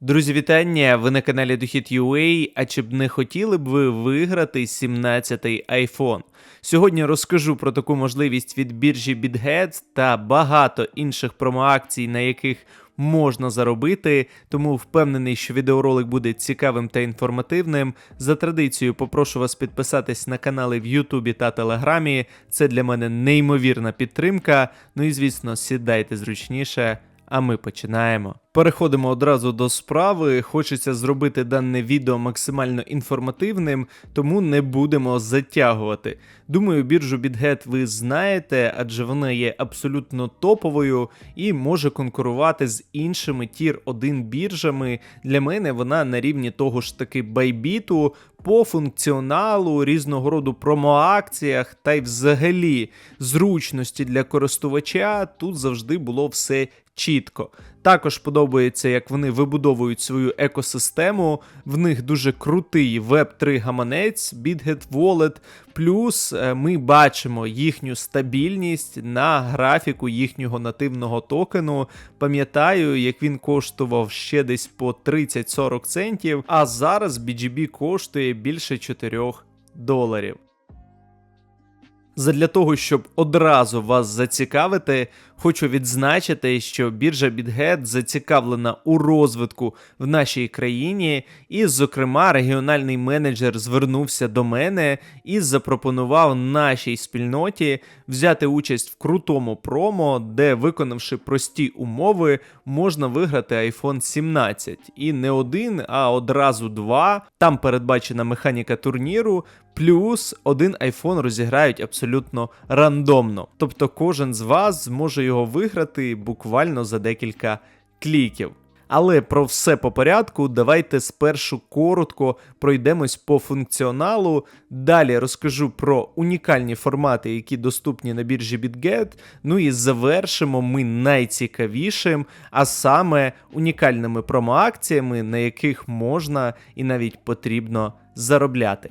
Друзі, вітання! Ви на каналі Дохід.ua, А чи б не хотіли б ви виграти 17-й iPhone? Сьогодні розкажу про таку можливість від біржі BitGet та багато інших промоакцій, на яких можна заробити. Тому впевнений, що відеоролик буде цікавим та інформативним. За традицією, попрошу вас підписатись на канали в Ютубі та Телеграмі. Це для мене неймовірна підтримка. Ну і звісно, сідайте зручніше. А ми починаємо. Переходимо одразу до справи. Хочеться зробити дане відео максимально інформативним, тому не будемо затягувати. Думаю, біржу BitGet ви знаєте, адже вона є абсолютно топовою і може конкурувати з іншими тір 1 біржами. Для мене вона на рівні того ж таки байбіту. По функціоналу, різного роду промоакціях та й взагалі зручності для користувача тут завжди було все чітко. Також подобається, як вони вибудовують свою екосистему. В них дуже крутий Web3 гаманець, BitGet Wallet. Плюс е, ми бачимо їхню стабільність на графіку їхнього нативного токену. Пам'ятаю, як він коштував ще десь по 30-40 центів, а зараз BGB коштує більше 4 доларів. Задля того, щоб одразу вас зацікавити, хочу відзначити, що біржа BitGet зацікавлена у розвитку в нашій країні, і, зокрема, регіональний менеджер звернувся до мене і запропонував нашій спільноті взяти участь в крутому промо, де, виконавши прості умови, можна виграти iPhone 17. І не один, а одразу два. Там передбачена механіка турніру. Плюс один iPhone розіграють абсолютно рандомно. Тобто кожен з вас зможе його виграти буквально за декілька кліків. Але про все по порядку, давайте спершу коротко пройдемось по функціоналу. Далі розкажу про унікальні формати, які доступні на біржі BitGet. Ну і завершимо ми найцікавішим, а саме унікальними промоакціями, на яких можна і навіть потрібно заробляти.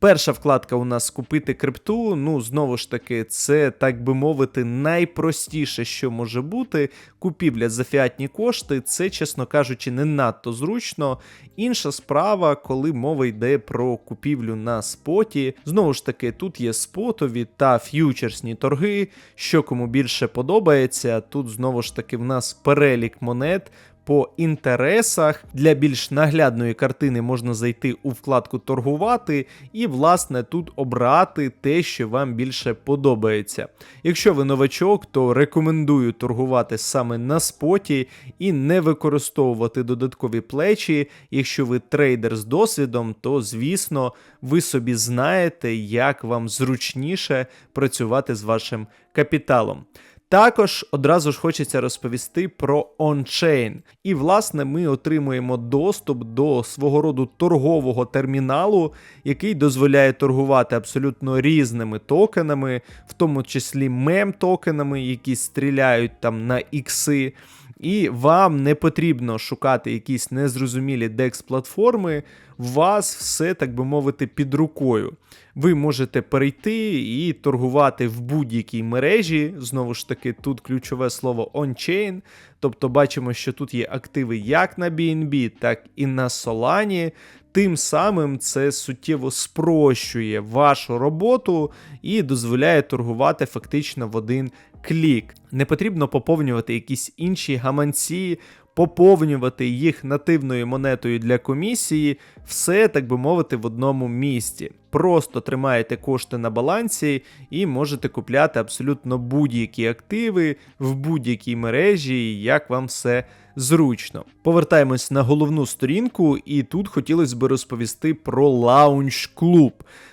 Перша вкладка у нас купити крипту. Ну, знову ж таки, це, так би мовити, найпростіше, що може бути. Купівля за фіатні кошти, це, чесно кажучи, не надто зручно. Інша справа, коли мова йде про купівлю на споті. Знову ж таки, тут є спотові та ф'ючерсні торги. Що кому більше подобається, тут знову ж таки в нас перелік монет по інтересах. Для більш наглядної картини можна зайти у вкладку торгувати і, власне, тут обрати те, що вам більше подобається. Якщо ви новачок, то рекомендую торгувати саме на споті і не використовувати додаткові плечі. Якщо ви трейдер з досвідом, то звісно ви собі знаєте, як вам зручніше працювати з вашим капіталом. Також одразу ж хочеться розповісти про ончейн. І, власне, ми отримуємо доступ до свого роду торгового терміналу, який дозволяє торгувати абсолютно різними токенами, в тому числі мем-токенами, які стріляють там на ікси. І вам не потрібно шукати якісь незрозумілі DEX-платформи, у вас все, так би мовити, під рукою. Ви можете перейти і торгувати в будь-якій мережі. Знову ж таки, тут ключове слово on-chain. Тобто бачимо, що тут є активи як на BNB, так і на Solana. Тим самим це суттєво спрощує вашу роботу і дозволяє торгувати фактично в один клік. Не потрібно поповнювати якісь інші гаманці, поповнювати їх нативною монетою для комісії, все, так би мовити, в одному місці. Просто тримаєте кошти на балансі і можете купляти абсолютно будь-які активи в будь-якій мережі, як вам все зручно. Повертаємось на головну сторінку, і тут хотілося б розповісти про лаунч клуб.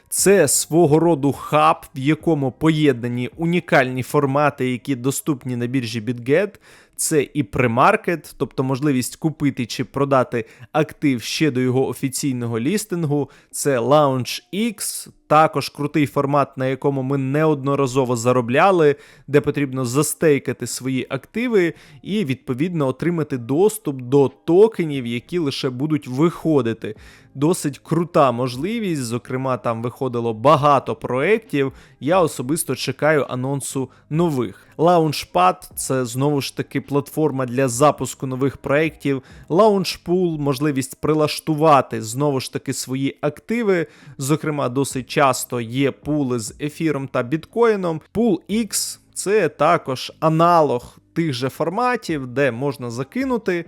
Це свого роду хаб, в якому поєднані унікальні формати, які доступні на біржі BitGet. Це і премаркет, тобто можливість купити чи продати актив ще до його офіційного лістингу. Це Launch X, Також крутий формат, на якому ми неодноразово заробляли, де потрібно застейкати свої активи і відповідно отримати доступ до токенів, які лише будуть виходити. Досить крута можливість. Зокрема, там виходило багато проєктів. Я особисто чекаю анонсу нових. Launchpad – це знову ж таки платформа для запуску нових проєктів. Launchpool – можливість прилаштувати знову ж таки свої активи. Зокрема, досить часто є пули з ефіром та біткоїном. Пул X – це також аналог тих же форматів, де можна закинути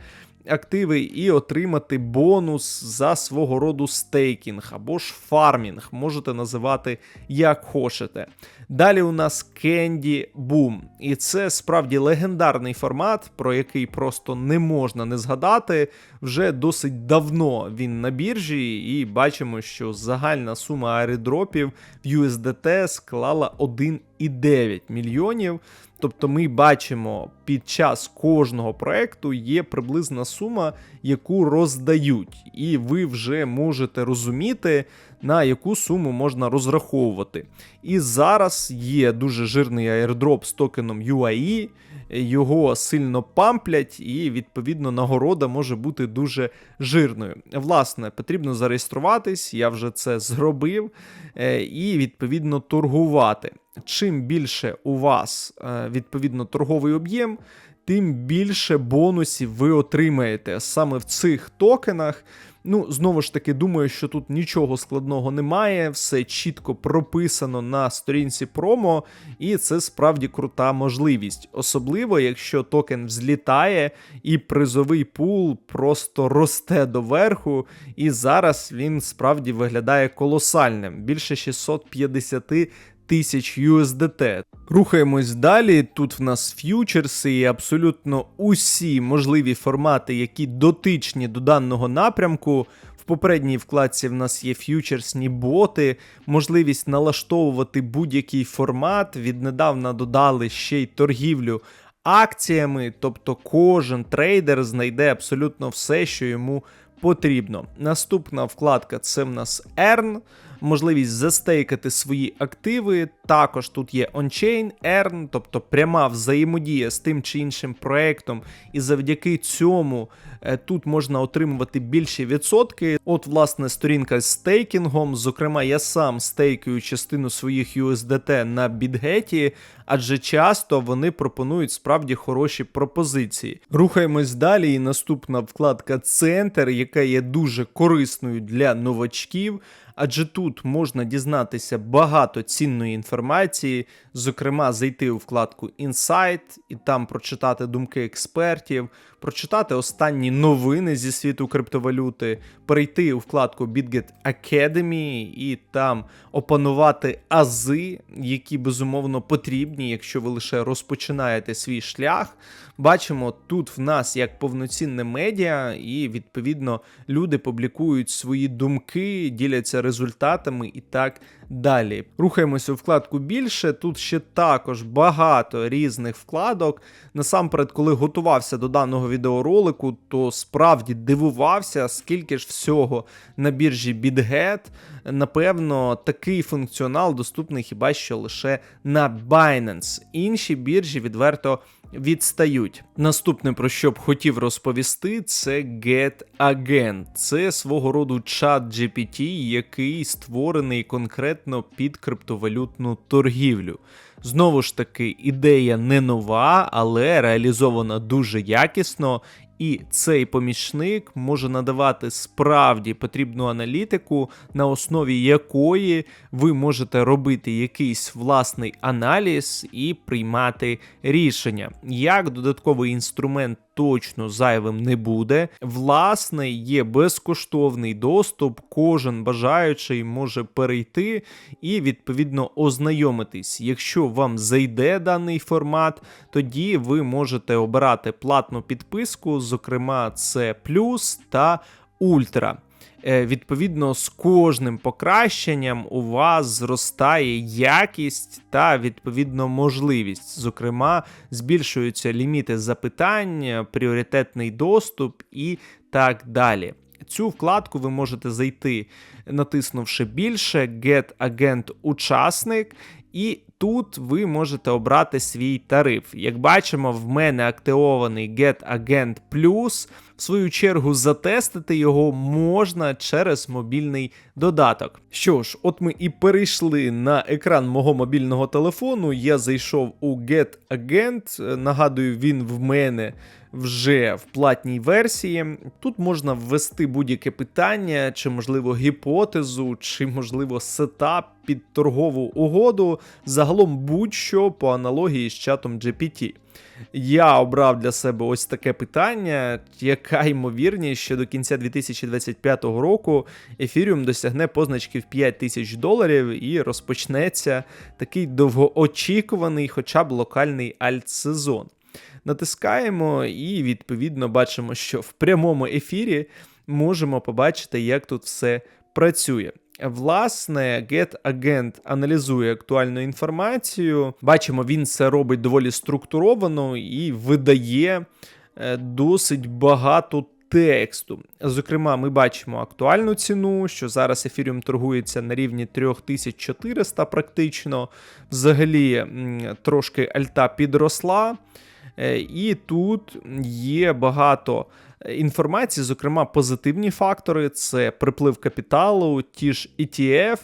активи і отримати бонус за свого роду стейкінг або ж фармінг, можете називати як хочете. Далі у нас Candy Boom. І це справді легендарний формат, про який просто не можна не згадати. Вже досить давно він на біржі, і бачимо, що загальна сума аеродропів в USDT склала 1,9 мільйонів. Тобто ми бачимо, під час кожного проекту є приблизна сума, яку роздають, і ви вже можете розуміти, на яку суму можна розраховувати. І зараз є дуже жирний аірдроп з токеном UAE, його сильно памплять, і відповідно нагорода може бути дуже жирною. Власне, потрібно зареєструватись, я вже це зробив, е, і відповідно торгувати. Чим більше у вас е, відповідно торговий об'єм, тим більше бонусів ви отримаєте саме в цих токенах. Ну, знову ж таки, думаю, що тут нічого складного немає, все чітко прописано на сторінці промо, і це справді крута можливість. Особливо, якщо токен взлітає і призовий пул просто росте доверху, і зараз він справді виглядає колосальним. Більше 650 тисяч USDT. Рухаємось далі. Тут в нас ф'ючерси і абсолютно усі можливі формати, які дотичні до даного напрямку. В попередній вкладці в нас є ф'ючерсні боти, можливість налаштовувати будь-який формат. Віднедавна додали ще й торгівлю акціями, тобто кожен трейдер знайде абсолютно все, що йому потрібно. Наступна вкладка це в нас Earn можливість застейкати свої активи. Також тут є on-chain, earn, тобто пряма взаємодія з тим чи іншим проектом, і завдяки цьому е, тут можна отримувати більші відсотки. От, власне, сторінка з стейкінгом. Зокрема, я сам стейкаю частину своїх USDT на бідгеті, адже часто вони пропонують справді хороші пропозиції. Рухаємось далі, і наступна вкладка Центр, яка є дуже корисною для новачків адже тут можна дізнатися багато цінної інформації, зокрема, зайти у вкладку Insight і там прочитати думки експертів, прочитати останні новини зі світу криптовалюти, перейти у вкладку BitGet Academy і там опанувати ази, які безумовно потрібні, якщо ви лише розпочинаєте свій шлях. Бачимо, тут в нас як повноцінне медіа, і відповідно люди публікують свої думки, діляться результатами і так. Рухаємося у вкладку більше. Тут ще також багато різних вкладок. Насамперед, коли готувався до даного відеоролику, то справді дивувався, скільки ж всього на біржі BitGet. Напевно, такий функціонал доступний хіба що лише на Binance. Інші біржі відверто відстають. Наступне, про що б хотів розповісти, це GetAgent. Це свого роду чат GPT, який створений конкретно під криптовалютну торгівлю. Знову ж таки, ідея не нова, але реалізована дуже якісно і цей помічник може надавати справді потрібну аналітику, на основі якої ви можете робити якийсь власний аналіз і приймати рішення. Як додатковий інструмент точно зайвим не буде. Власне, є безкоштовний доступ, кожен бажаючий може перейти і відповідно ознайомитись. Якщо вам зайде даний формат, тоді ви можете обирати платну підписку, зокрема, це плюс та ультра. Е, відповідно, з кожним покращенням у вас зростає якість та відповідно можливість. Зокрема, збільшуються ліміти запитань, пріоритетний доступ і так далі. цю вкладку ви можете зайти, натиснувши більше Get Agent учасник. І тут ви можете обрати свій тариф. Як бачимо, в мене активований Get Agent Plus. В свою чергу затестити його можна через мобільний додаток. Що ж, от ми і перейшли на екран мого мобільного телефону. Я зайшов у Get Agent. Нагадую, він в мене вже в платній версії. Тут можна ввести будь-яке питання, чи, можливо, гіпотезу, чи, можливо, сетап під торгову угоду. Загалом будь-що по аналогії з чатом GPT. Я обрав для себе ось таке питання, яка ймовірність, що до кінця 2025 року Ethereum досягне позначки в 5 тисяч доларів і розпочнеться такий довгоочікуваний, хоча б локальний альтсезон. Натискаємо і відповідно бачимо, що в прямому ефірі можемо побачити, як тут все працює. Власне, GetAgent аналізує актуальну інформацію. Бачимо, він це робить доволі структуровано і видає е, досить багато тексту. Зокрема, ми бачимо актуальну ціну, що зараз ефіріум торгується на рівні 3400 практично. Взагалі трошки альта підросла. Е, І тут є багато інформації, зокрема, позитивні фактори: це приплив капіталу, ті ж ETF,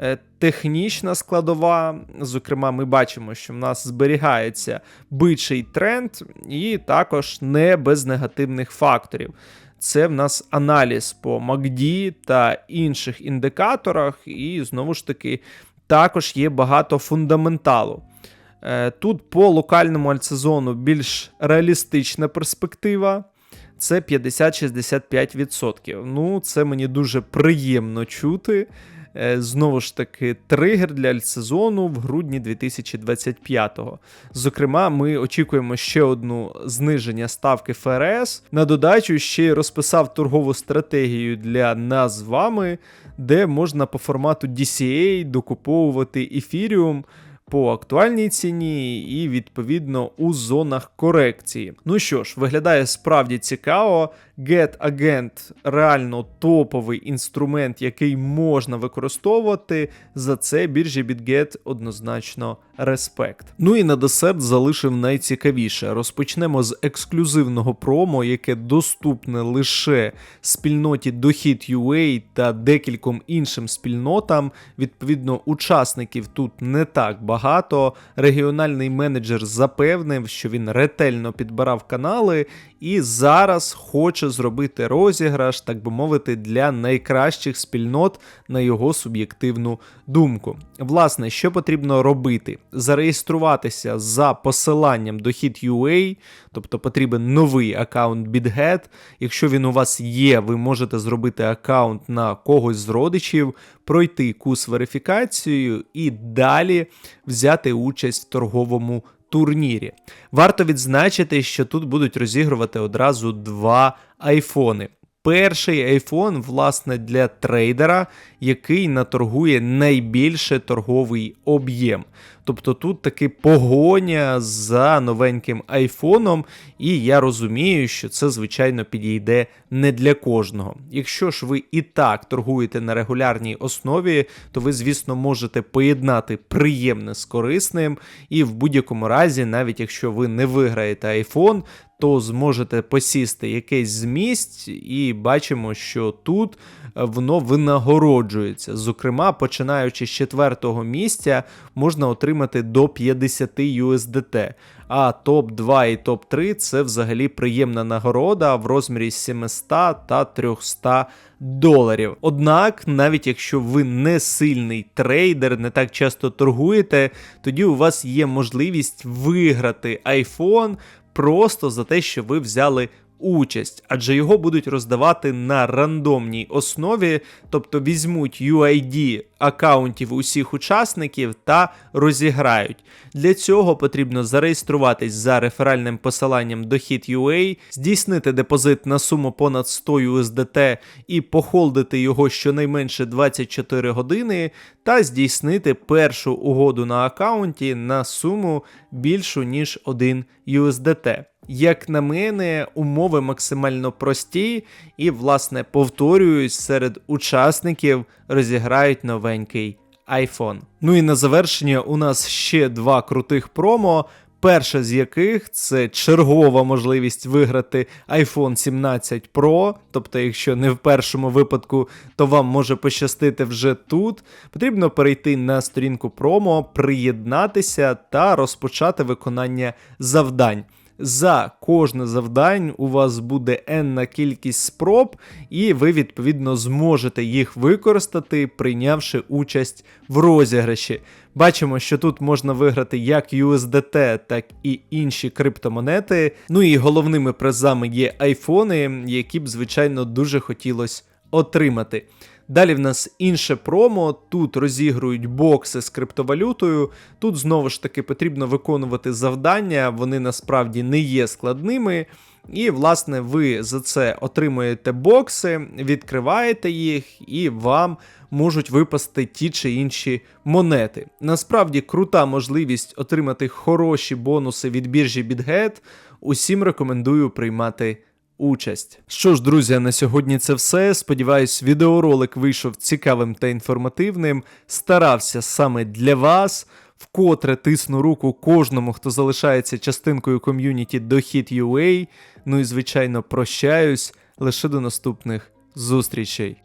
е, технічна складова. Зокрема, ми бачимо, що в нас зберігається бичий тренд, і також не без негативних факторів. Це в нас аналіз по MACD та інших індикаторах, і знову ж таки також є багато фундаменталу. Е, Тут по локальному альтсезону більш реалістична перспектива. Це 50-65%. Ну, це мені дуже приємно чути. Е, Знову ж таки, тригер для альтсезону в грудні 2025-го. Зокрема, ми очікуємо ще одну зниження ставки ФРС. На додачу ще й розписав торгову стратегію для нас з вами, де можна по формату DCA докуповувати ефіріум по актуальній ціні і відповідно у зонах корекції. Ну що ж, виглядає справді цікаво. Get Agent реально топовий інструмент, який можна використовувати. За це біржі BitGet однозначно респект. Ну і на десерт залишив найцікавіше. Розпочнемо з ексклюзивного промо, яке доступне лише спільноті Дохід.ua та декільком іншим спільнотам. Відповідно, учасників тут не так багато. Регіональний менеджер запевнив, що він ретельно підбирав канали і зараз хоче зробити розіграш, так би мовити, для найкращих спільнот на його суб'єктивну думку. Власне, що потрібно робити? Зареєструватися за посиланням Дохід.ua, тобто потрібен новий аккаунт BitGet. Якщо він у вас є, ви можете зробити аккаунт на когось з родичів, пройти курс верифікацію і далі взяти участь в торговому турнірі. Варто відзначити, що тут будуть розігрувати одразу два айфони. Перший iPhone, власне, для трейдера, який наторгує найбільше торговий об'єм. Тобто тут таки погоня за новеньким айфоном, і я розумію, що це, звичайно, підійде не для кожного. Якщо ж ви і так торгуєте на регулярній основі, то ви, звісно, можете поєднати приємне з корисним, і в будь-якому разі, навіть якщо ви не виграєте iPhone, то зможете посісти якесь з місць, і бачимо, що тут воно винагороджується. Зокрема, починаючи з четвертого місця, можна отримати до 50 USDT. А топ-2 і топ-3 це взагалі приємна нагорода в розмірі 700 та 300 доларів. Однак, навіть якщо ви не сильний трейдер, не так часто торгуєте, тоді у вас є можливість виграти iPhone просто за те, що ви взяли участь, адже його будуть роздавати на рандомній основі, тобто візьмуть UID аккаунтів усіх учасників та розіграють. Для цього потрібно зареєструватись за реферальним посиланням Дохід.ua, здійснити депозит на суму понад 100 USDT і похолдити його щонайменше 24 години, та здійснити першу угоду на аккаунті на суму більшу ніж 1 USDT. Як на мене, умови максимально прості, і, власне, повторююсь, серед учасників розіграють новенький iPhone. Ну і на завершення у нас ще два крутих промо. Перше з яких це чергова можливість виграти iPhone 17 Pro. Тобто, якщо не в першому випадку, то вам може пощастити вже тут. Потрібно перейти на сторінку промо, приєднатися та розпочати виконання завдань. За кожне завдань у вас буде енна кількість спроб, і ви відповідно зможете їх використати, прийнявши участь в розіграші. Бачимо, що тут можна виграти як USDT, так і інші криптомонети. Ну і головними призами є айфони, які б, звичайно, дуже хотілося отримати. Далі в нас інше промо. Тут розігрують бокси з криптовалютою. Тут знову ж таки потрібно виконувати завдання, вони насправді не є складними. І, власне, ви за це отримуєте бокси, відкриваєте їх, і вам можуть випасти ті чи інші монети. Насправді крута можливість отримати хороші бонуси від біржі BitGet. Усім рекомендую приймати участь. Що ж, друзі, на сьогодні це все. Сподіваюсь, відеоролик вийшов цікавим та інформативним. Старався саме для вас. Вкотре тисну руку кожному, хто залишається частинкою ком'юніті Дохід UA. Ну і звичайно прощаюсь лише до наступних зустрічей.